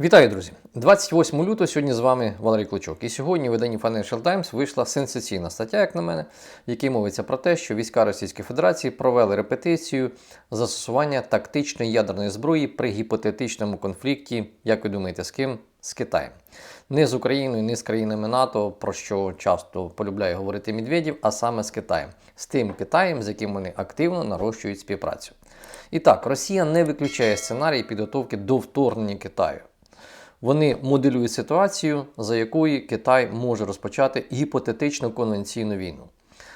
Вітаю, друзі! 28 лютого сьогодні з вами Валерій Клочок. І сьогодні в виданні Financial Times вийшла сенсаційна стаття, як на мене, в якій мовиться про те, що війська Російської Федерації провели репетицію застосування тактичної ядерної зброї при гіпотетичному конфлікті, як ви думаєте, з ким? З Китаєм. Не з Україною, не з країнами НАТО, про що часто полюбляє говорити Медведєв, а саме з Китаєм, з тим Китаєм, з яким вони активно нарощують співпрацю. І так, Росія не виключає сценарій підготовки до вторгнення Китаю. Вони моделюють ситуацію, за якої Китай може розпочати гіпотетичну конвенційну війну.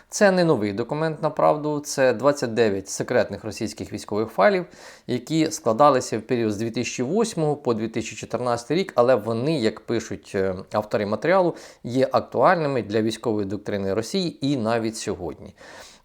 Це не новий документ на правду, це 29 секретних російських військових файлів, які складалися в період з 2008 по 2014 рік, але вони, як пишуть е, автори матеріалу, є актуальними для військової доктрини Росії і навіть сьогодні.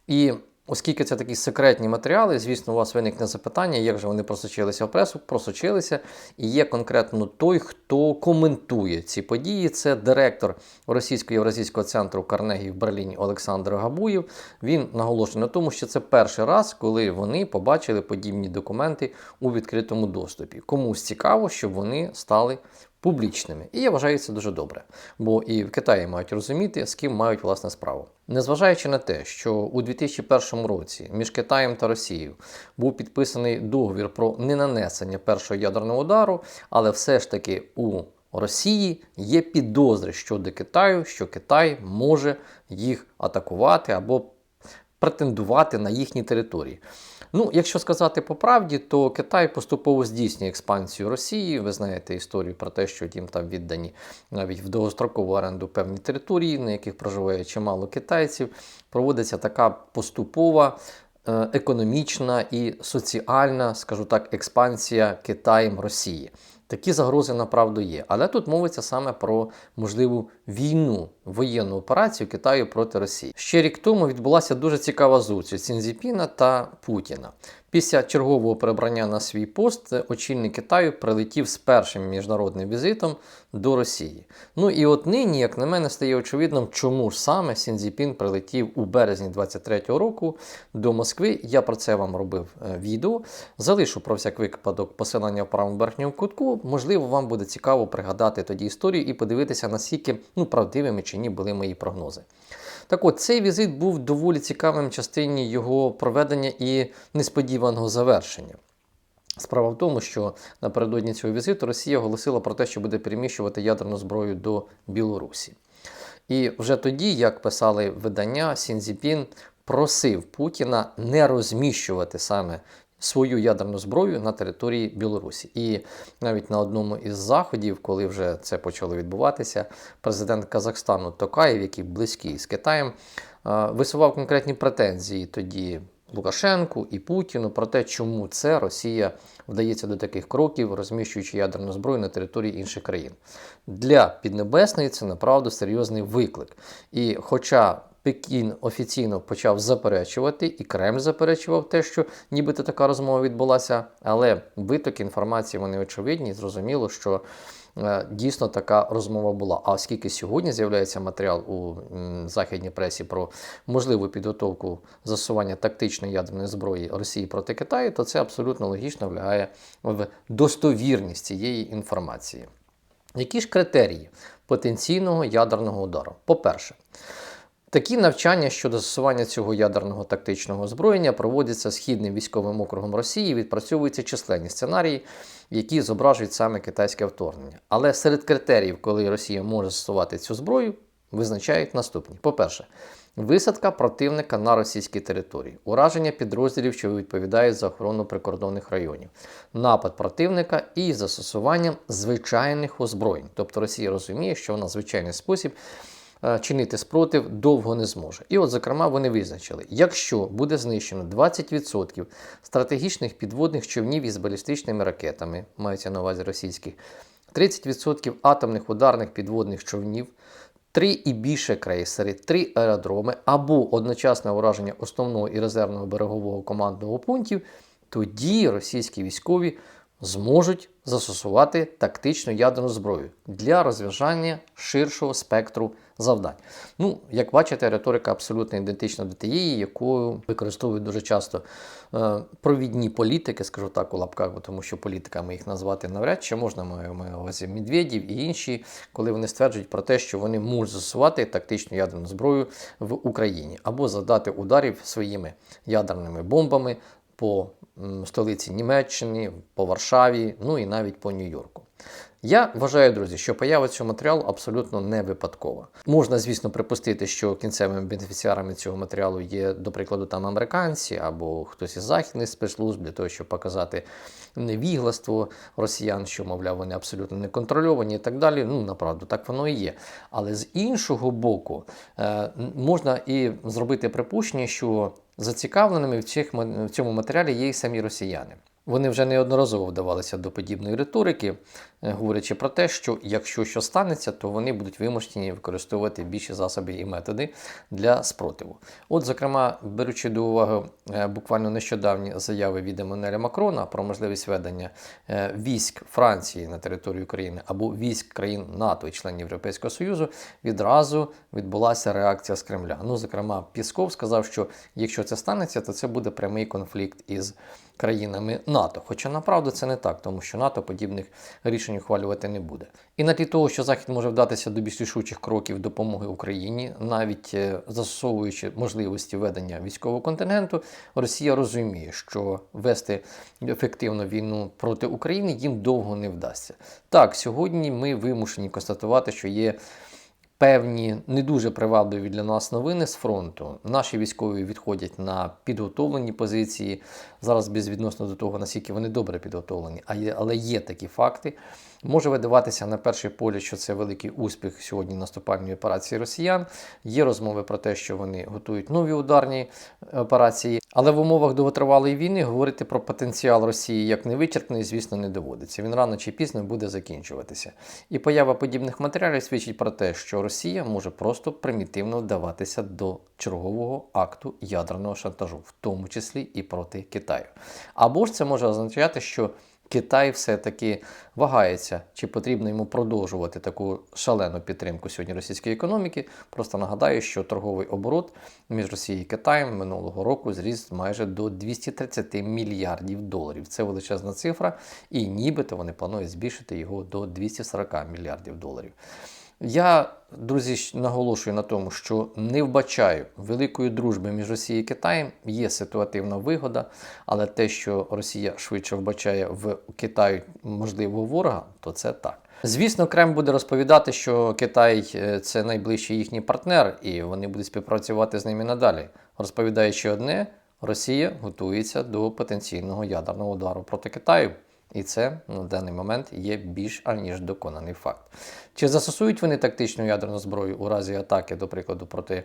І Оскільки це такі секретні матеріали, звісно, у вас виникне запитання, як же вони просочилися в пресу, просочилися. І є конкретно той, хто коментує ці події. Це директор Російського Євразійського центру Карнегі в Берліні Олександр Габуєв. Він наголошує на тому, що це перший раз, коли вони побачили подібні документи у відкритому доступі. Комусь цікаво, щоб вони стали публічними. І я вважаю це дуже добре, бо і в Китаї мають розуміти, з ким мають власне справу. Незважаючи на те, що у 2001 році між Китаєм та Росією був підписаний договір про ненанесення першого ядерного удару, але все ж таки у Росії є підозри щодо Китаю, що Китай може їх атакувати або претендувати на їхні території. Ну, якщо сказати по правді, то Китай поступово здійснює експансію Росії. Ви знаєте історію про те, що їм там віддані навіть в довгострокову оренду певні території, на яких проживає чимало китайців. Проводиться така поступова. е, Економічна і соціальна, скажу так, експансія Китаєм Росії. Такі загрози направду є. Але тут мовиться саме про можливу війну, воєнну операцію Китаю проти Росії. Ще рік тому відбулася дуже цікава зустріч Цінзіпіна та Путіна. Після чергового перебрання на свій пост очільник Китаю прилетів з першим міжнародним візитом до Росії. Ну і от нині, як на мене, стає очевидним, чому ж саме Сінзіпін прилетів у березні 23-го року до Москви. Я про це вам робив е, відео. Залишу про всяк випадок посилання в правому верхньому кутку. Можливо, вам буде цікаво пригадати тоді історію і подивитися, наскільки ну, правдивими чи ні були мої прогнози. Так от, цей візит був доволі цікавим в частині його проведення і несподіваного завершення. Справа в тому, що напередодні цього візиту Росія оголосила про те, що буде переміщувати ядерну зброю до Білорусі. І вже тоді, як писали видання, Сінзіпін просив Путіна не розміщувати саме свою ядерну зброю на території Білорусі. І навіть на одному із заходів, коли вже це почало відбуватися, президент Казахстану Токаєв, який близький з Китаєм, е, висував конкретні претензії тоді. Лукашенку і Путіну про те, чому це Росія вдається до таких кроків, розміщуючи ядерну зброю на території інших країн. Для Піднебесної це направду серйозний виклик. І хоча Пекін офіційно почав заперечувати, і Кремль заперечував те, що нібито така розмова відбулася, але витоки інформації вони очевидні, зрозуміло, що е, дійсно така розмова була. А оскільки сьогодні з'являється матеріал у західній пресі про можливу підготовку застосування тактичної ядерної зброї Росії проти Китаю, то це абсолютно логічно влягає в достовірність цієї інформації. Які ж критерії потенційного ядерного удару? По-перше, Такі навчання щодо застосування цього ядерного тактичного озброєння проводяться Східним військовим округом Росії, відпрацьовуються численні сценарії, які зображують саме китайське вторгнення. Але серед критеріїв, коли Росія може застосувати цю зброю, визначають наступні: по-перше, висадка противника на російській території, ураження підрозділів, що відповідають за охорону прикордонних районів, напад противника і застосування звичайних озброєнь. Тобто Росія розуміє, що вона звичайний спосіб чинити спротив довго не зможе. І от, зокрема, вони визначили, якщо буде знищено 20% стратегічних підводних човнів із балістичними ракетами, мається на увазі російських, 30% атомних ударних підводних човнів, 3 і більше крейсери, 3 аеродроми або одночасне ураження основного і резервного берегового командного пунктів, тоді російські військові зможуть застосувати тактичну ядерну зброю для розв'язання ширшого спектру завдань. Ну, як бачите, риторика абсолютно ідентична до тієї, якою використовують дуже часто е, провідні політики, скажу так у лапках, бо тому що політиками їх назвати навряд чи можна на увазі Медведів і інші, коли вони стверджують про те, що вони можуть застосувати тактичну ядерну зброю в Україні або завдати ударів своїми ядерними бомбами по столиці Німеччини, по Варшаві, ну і навіть по Нью-Йорку. Я вважаю, друзі, що поява цього матеріалу абсолютно не випадкова. Можна, звісно, припустити, що кінцевими бенефіціарами цього матеріалу є, до прикладу, там американці або хтось із західних спецслужб для того, щоб показати невігластво росіян, що, мовляв, вони абсолютно не контрольовані і так далі. Ну, направду, так воно і є. Але з іншого боку, е, можна і зробити припущення, що зацікавленими в, цьому матеріалі є і самі росіяни. Вони вже неодноразово вдавалися до подібної риторики, е, говорячи про те, що якщо що станеться, то вони будуть вимушені використовувати більші засоби і методи для спротиву. От, зокрема, беручи до уваги е, буквально нещодавні заяви від Еммануеля Макрона про можливість ведення е, військ Франції на територію України або військ країн НАТО і членів Європейського Союзу, відразу відбулася реакція з Кремля. Ну, зокрема, Пісков сказав, що якщо це станеться, то це буде прямий конфлікт із країнами НАТО. Хоча направду це не так, тому що НАТО подібних рішень ухвалювати не буде. І на тлі того, що Захід може вдатися до більш рішучих кроків допомоги Україні, навіть е, застосовуючи можливості ведення військового контингенту, Росія розуміє, що вести ефективну війну проти України їм довго не вдасться. Так, сьогодні ми вимушені констатувати, що є певні не дуже привабливі для нас новини з фронту. Наші військові відходять на підготовлені позиції. Зараз безвідносно до того, наскільки вони добре підготовлені, а є, але є такі факти. Може видаватися на перший погляд, що це великий успіх сьогодні наступальної операції росіян. Є розмови про те, що вони готують нові ударні операції. Але в умовах довготривалої війни говорити про потенціал Росії як невичерпний, звісно, не доводиться. Він рано чи пізно буде закінчуватися. І поява подібних матеріалів свідчить про те, що Росія може просто примітивно вдаватися до чергового акту ядерного шантажу, в тому числі і проти Китаю. Або ж це може означати, що Китай все-таки вагається, чи потрібно йому продовжувати таку шалену підтримку сьогодні російської економіки. Просто нагадаю, що торговий оборот між Росією і Китаєм минулого року зріс майже до 230 мільярдів доларів. Це величезна цифра, і нібито вони планують збільшити його до 240 мільярдів доларів. Я, друзі, наголошую на тому, що не вбачаю великої дружби між Росією і Китаєм. Є ситуативна вигода, але те, що Росія швидше вбачає в Китаї можливого ворога, то це так. Звісно, Кремль буде розповідати, що Китай е, це найближчий їхній партнер, і вони будуть співпрацювати з ними надалі. Розповідаючи одне, Росія готується до потенційного ядерного удару проти Китаю. І це на даний момент є більш аніж доконаний факт. Чи застосують вони тактичну ядерну зброю у разі атаки, до прикладу, проти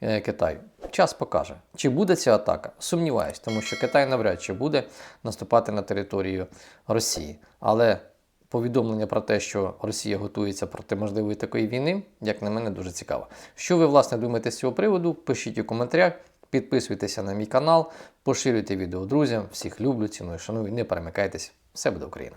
е, Китаю? Час покаже. Чи буде ця атака? Сумніваюсь, тому що Китай навряд чи буде наступати на територію Росії. Але повідомлення про те, що Росія готується проти можливої такої війни, як на мене, дуже цікаво. Що ви власне думаєте з цього приводу? Пишіть у коментарях. Підписуйтеся на мій канал, поширюйте відео друзям. Всіх люблю, ціную, шаную, не перемикайтесь. Все буде Україна!